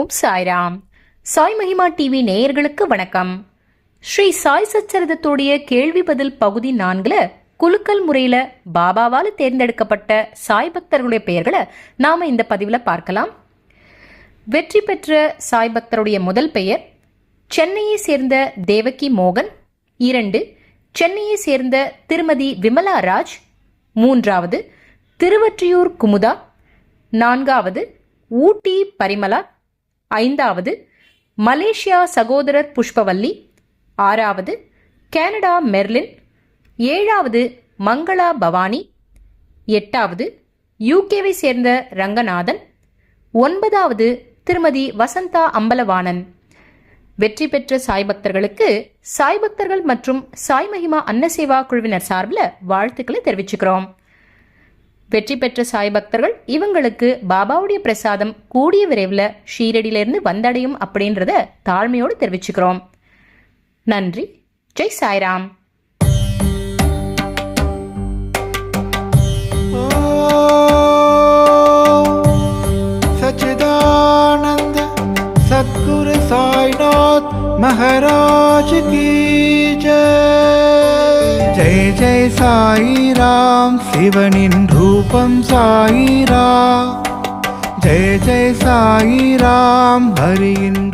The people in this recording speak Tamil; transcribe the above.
ஓம் சாய்ராம். சாய் மகிமா டிவி நேயர்களுக்கு வணக்கம். ஸ்ரீ சாய் சச்சரிதத்துடைய கேள்வி பதில் பகுதி நான்குல குலுக்கல் முறையில பாபாவால் தேர்ந்தெடுக்கப்பட்ட சாய் பக்தர்களுடைய பெயர்களை நாம இந்த பதிவில் பார்க்கலாம். வெற்றி பெற்ற சாய் பக்தருடைய முதல் பெயர் சென்னையை சேர்ந்த தேவகி மோகன். இரண்டு சென்னையை சேர்ந்த திருமதி விமலா ராஜ். மூன்றாவது திருவற்றியூர் குமுதா. நான்காவது ஊட்டி பரிமலா ஐந்தாவது மலேசியா சகோதரர் புஷ்பவல்லி. ஆறாவது கனடா மெர்லின். ஏழாவது மங்களா பவானி. எட்டாவது யூகேவை சேர்ந்த ரங்கநாதன். ஒன்பதாவது திருமதி வசந்தா அம்பலவாணன். வெற்றி பெற்ற சாய் பக்தர்களுக்கு சாய் பக்தர்கள் மற்றும் சாய் மகிமா அன்னசேவா குழுவினர் சார்பில் வாழ்த்துக்களை தெரிவிச்சுக்கிறோம். வெற்றி பெற்ற சாய் பக்தர்கள் இவங்களுக்கு பாபாவுடைய பிரசாதம் கூடிய விரைவில் ஷீரடியிலிருந்து வந்தடையும் அப்படின்றத தாழ்மையோடு தெரிவிச்சுக்கிறோம் நன்றி ஜெய் சாய்ராம் सच्चिदानंद सद्गुरु साईनाथ महाराज की जय ஜெய ஜெய சாயிராம் சிவனின் ரூபம் சாயிரா ஜெய ஜெய சாயிராம் ஹரியின்